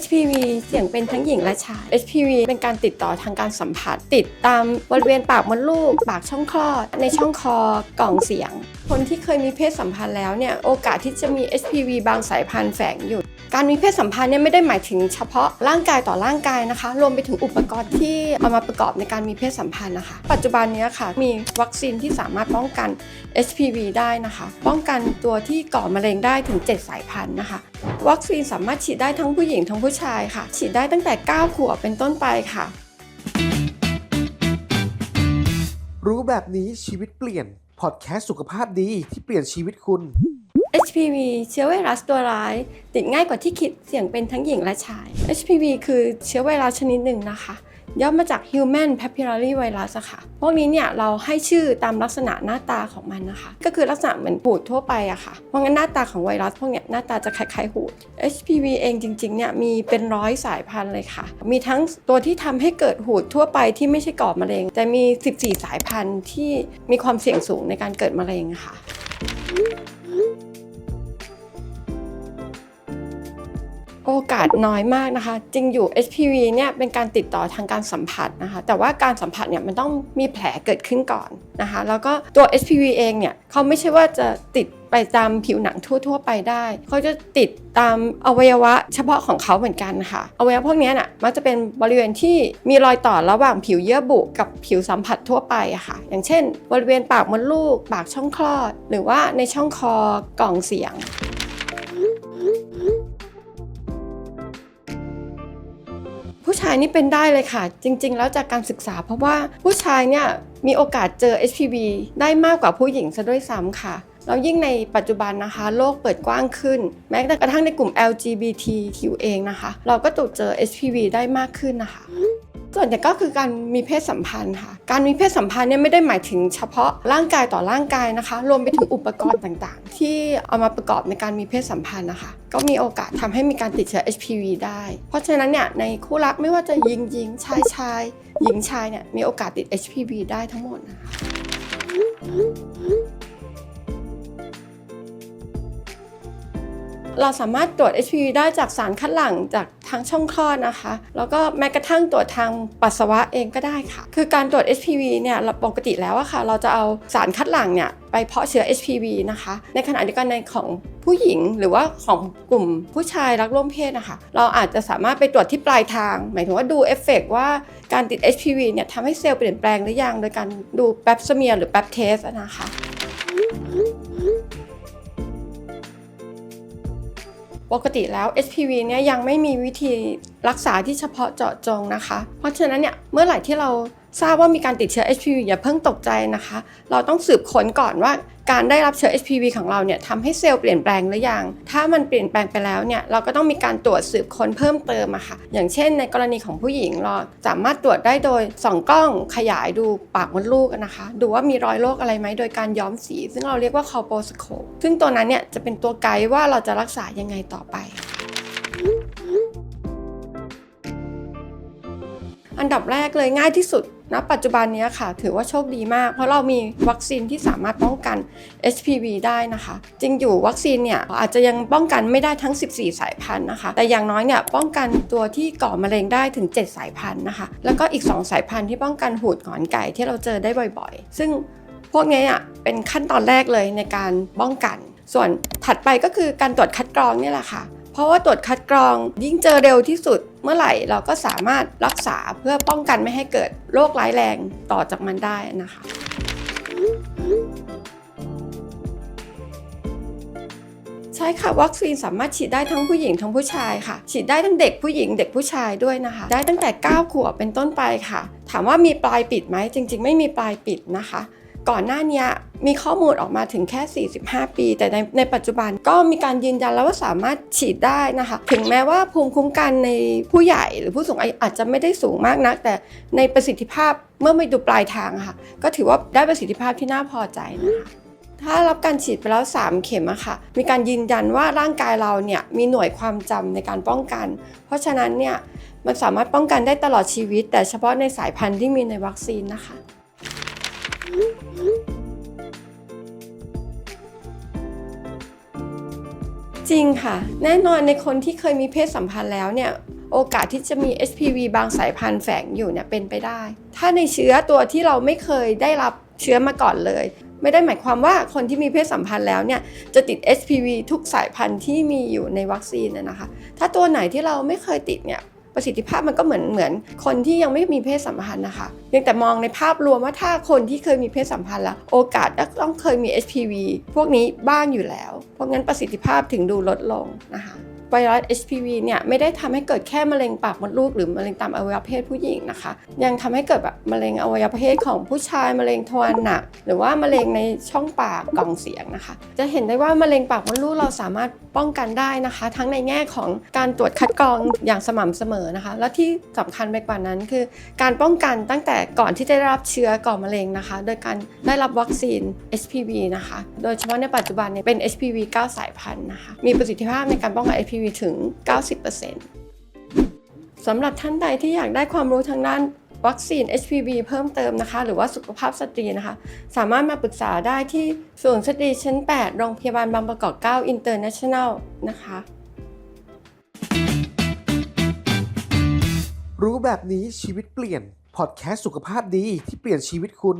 HPV เสี่ยงเป็นทั้งหญิงและชาย HPV เป็นการติดต่อทางการสัมผัส ติดตามบริเวณปากมดลูก ปากช่องคลอด ในช่องคอกล่องเสียง คนที่เคยมีเพศสัมพันธ์แล้วเนี่ยโอกาสที่จะมี HPV บางสายพันธุ์แฝงอยู่ การมีเพศสัมพันธ์เนี่ยไม่ได้หมายถึงเฉพาะร่างกายต่อร่างกายนะคะ รวมไปถึงอุปกรณ์ที่เอามาประกอบในการมีเพศสัมพันธ์นะคะ ปัจจุบันเนี้ยค่ะมีวัคซีนที่สามารถป้องกัน HPV ได้นะคะ ป้องกันตัวที่ก่อมะเร็งได้ถึง 7 สายพันธุ์นะคะ วัคซีนสามารถฉีดได้ทั้งผู้หญิงทั้งผู้ชายค่ะ ฉีดได้ตั้งแต่ 9 ขวบเป็นต้นไปค่ะ รู้แบบนี้ชีวิตเปลี่ยน พอดแคสต์สุขภาพดีที่เปลี่ยนชีวิตคุณ HPV เชื้อไวรัสตัวร้าย ติดง่ายกว่าที่คิดเสี่ยงเป็นทั้งหญิงและชาย HPV คือเชื้อไวรัสชนิดหนึ่งนะคะ ย่อมาจาก Human Papillary Virus อะค่ะ พวกนี้เนี่ยเราให้ชื่อตามลักษณะหน้าตาของมันนะคะ ก็คือลักษณะเหมือนหูดทั่วไปอะค่ะ เพราะงั้นหน้าตาของไวรัสพวกเนี้ยหน้าตาจะคล้ายๆหูด HPV เองจริงๆเนี่ยมีเป็นร้อยสายพันธุ์เลยค่ะ มีทั้งตัวที่ทำให้เกิดหูดทั่วไปที่ไม่ใช่ก่อมะเร็ง แต่มี 14 สายพันธุ์ที่มีความเสี่ยงสูงในการเกิดมะเร็งค่ะ โอกาสน้อยมากนะคะ จริงอยู่ HPV เนี่ยเป็นการติดต่อทางการสัมผัสนะคะ แต่ว่าการสัมผัสเนี่ยมันต้องมีแผลเกิดขึ้นก่อนนะคะ แล้วก็ตัว HPV เองเนี่ยเขาไม่ใช่ว่าจะติดไปตามผิวหนังทั่ว ๆ ไปได้ เขาจะติดตามอวัยวะเฉพาะของเขาเหมือนกันค่ะ อวัยวะพวกนี้น่ะมักจะเป็นบริเวณที่มีรอยต่อระหว่างผิวเยื่อบุกับผิวสัมผัสทั่วไปอะค่ะ อย่างเช่น บริเวณปากมดลูก ปากช่องคลอด หรือว่าในช่องคอกล่องเสียงายนี่เป็นได้เลยค่ะ จริง ๆ แล้วจากการศึกษา เพราะว่าผู้ชายเนี่ยมีโอกาสเจอ HPV ได้มากกว่าผู้หญิงซะด้วยซ้ำค่ะแล้วยิ่งในปัจจุบันนะคะ โลกเปิดกว้างขึ้น แม้แต่กระทั่งในกลุ่ม LGBTQ เองนะคะ เราก็ตรวจเจอ HPV ได้มากขึ้นนะคะ ส่วนใหญ่ก็คือการมีเพศสัมพันธ์ค่ะ การมีเพศสัมพันธ์เนี่ยไม่ได้หมายถึงเฉพาะร่างกายต่อร่างกายนะคะ รวมไปถึงอุปกรณ์ต่างๆ ที่เอามาประกอบในการมีเพศสัมพันธ์นะคะ ก็มีโอกาสทำให้มีการติดเชื้อ HPV ได้ เพราะฉะนั้นเนี่ยในคู่รักไม่ว่าจะหญิงหญิงชายชายหญิงชายเนี่ยมีโอกาสติด HPV ได้ทั้งหมดนะคะเราสามารถตรวจ HPV ได้จากสารคัดหลั่งจากางช่องคลอดนะคะ แล้วก็แม้กระทั่งตรวจทางปัสสาวะเองก็ได้ค่ะ คือการตรวจ HPV เนี่ยปกติแล้วอะค่ะ เราจะเอาสารคัดหลั่งเนี่ยไปเพาะเชื้อ HPV นะคะ ในขณะเดียวกันในของผู้หญิงหรือว่าของกลุ่มผู้ชายรักร่วมเพศนะคะเราอาจจะสามารถไปตรวจที่ปลายทาง หมายถึงว่าดูเอฟเฟกต์ว่าการติด HPV เนี่ยทำให้เซลล์เปลี่ยนแปลงหรือยัง โดยการดูแป๊บสเมียร์หรือแป๊บเทสนะคะ ปกติแล้ว HPV เนี่ยยังไม่มีวิธีรักษาที่เฉพาะเจาะจงนะคะ เพราะฉะนั้นเนี่ยเมื่อไหร่ที่เราทราบว่ามีการติดเชื้อ HPV อย่าเพิ่งตกใจนะคะ เราต้องสืบค้นก่อนว่า การได้รับเชื้อ HPV ของเราเนี่ยทำให้เซลล์เปลี่ยนแปลงหรือยัง ถ้ามันเปลี่ยนแปลงไปแล้วเนี่ยเราก็ต้องมีการตรวจสืบค้นเพิ่มเติมอะค่ะ อย่างเช่น ในกรณีของผู้หญิงเราสามารถตรวจได้โดยส่องกล้องขยายดูปากมดลูกนะคะ ดูว่ามีรอยโรคอะไรไหมโดยการย้อมสี ซึ่งเราเรียกว่า colposcope ซึ่งตัวนั้นเนี่ยจะเป็นตัวไกด์ว่าเราจะรักษายังไงต่อไปอันดับแรกเลยง่ายที่สุด ณปัจจุบันนี้ค่ะ ถือว่าโชคดีมาก เพราะเรามีวัคซีนที่สามารถป้องกัน HPV ได้นะคะ จริงอยู่วัคซีนเนี่ยอาจจะยังป้องกันไม่ได้ทั้ง 14 สายพันธุ์นะคะ แต่อย่างน้อยเนี่ยป้องกันตัวที่ก่อมะเร็งได้ถึง 7 สายพันธุ์นะคะ แล้วก็อีก 2 สายพันธุ์ที่ป้องกันหูดหงอนไก่ที่เราเจอได้บ่อยๆ ซึ่งพวกนี้เนี่ยเป็นขั้นตอนแรกเลยในการป้องกัน ส่วนถัดไปก็คือการตรวจคัดกรองนี่แหละค่ะ เพราะว่าตรวจคัดกรองยิ่งเจอเร็วที่สุด เมื่อไหร่เราก็สามารถรักษาเพื่อป้องกันไม่ให้เกิดโรคร้ายแรงต่อจากมันได้นะคะใช่ค่ะวัคซีนสามารถฉีดได้ทั้งผู้หญิงทั้งผู้ชายค่ะ ฉีดได้ทั้งเด็กผู้หญิงเด็กผู้ชายด้วยนะคะ ได้ตั้งแต่ 9 ขวบเป็นต้นไปค่ะ ถามว่ามีปลายปิดไหมจริง ๆ ไม่มีปลายปิดนะคะ ก่อนหน้านี้มีข้อมูลออกมาถึงแค่ 45 ปี แต่ในในปัจจุบันก็มีการยืนยันแล้วว่าสามารถฉีดได้นะคะ ถึงแม้ว่าภูมิคุ้มกันในผู้ใหญ่หรือผู้สูงอายุอาจจะไม่ได้สูงมากนัก แต่ในประสิทธิภาพเมื่อไม่ดูปลายทางค่ะ ก็ถือว่าได้ประสิทธิภาพที่น่าพอใจนะคะถ้ารับการฉีดไปแล้ว 3 เข็มอะค่ะ มีการยืนยันว่าร่างกายเราเนี่ยมีหน่วยความจำในการป้องกัน เพราะฉะนั้นเนี่ยมันสามารถป้องกันได้ตลอดชีวิต แต่เฉพาะในสายพันธุ์ที่มีในวัคซีนนะคะ จริงค่ะ แน่นอนในคนที่เคยมีเพศสัมพันธ์แล้วเนี่ยโอกาสที่จะมี HPV บางสายพันธุ์แฝงอยู่เนี่ยเป็นไปได้ ถ้าในเชื้อตัวที่เราไม่เคยได้รับเชื้อมาก่อนเลย ไม่ได้หมายความว่าคนที่มีเพศสัมพันธ์แล้วเนี่ยจะติด HPV ทุกสายพันธุ์ที่มีอยู่ในวัคซีนนะคะ ถ้าตัวไหนที่เราไม่เคยติดเนี่ย ประสิทธิภาพมันก็เหมือนเหมือนคนที่ยังไม่มีเพศสัมพันธ์นะคะเพียงแต่มองในภาพรวมว่าถ้าคนที่เคยมีเพศสัมพันธ์แล้ว โอกาสต้องเคยมี HPV พวกนี้บ้างอยู่แล้ว เพราะงั้นประสิทธิภาพถึงดูลดลงนะคะ ไวรัส HPV เนี่ยไม่ได้ทำให้เกิดแค่มะเร็งปากมดลูกหรือมะเร็งตามอวัยวะเพศผู้หญิงนะคะ ยังทำให้เกิดแบบมะเร็งอวัยวะเพศของผู้ชายมะเร็งทวารหนัก หรือว่ามะเร็งในช่องปากกล่องเสียงนะคะ จะเห็นได้ว่ามะเร็งปากมดลูกเราสามารถป้องกันได้นะคะ ทั้งในแง่ของการตรวจคัดกรองอย่างสม่ำเสมอนะคะ และที่สำคัญไปกว่านั้นคือ การป้องกันตั้งแต่ก่อนที่จะได้รับเชื้อก่อมะเร็งนะคะ โดยการได้รับวัคซีน HPV นะคะ โดยเฉพาะในปัจจุบันเนี่ยเป็น HPV 9 สายพันธุ์นะคะ มีประสิทธิภาพในการป้องกัน HPV ถึง 90%สำหรับท่านใดที่อยากได้ความรู้ทางด้านวัคซีน HPV เพิ่มเติมนะคะ หรือว่าสุขภาพสตรีนะคะ สามารถมาปรึกษาได้ที่ศูนย์สตรีชั้น 8 โรงพยาบาลบางประกอบ 9 International นะคะ รู้แบบนี้ชีวิตเปลี่ยน พอดแคสต์สุขภาพดีที่เปลี่ยนชีวิตคุณ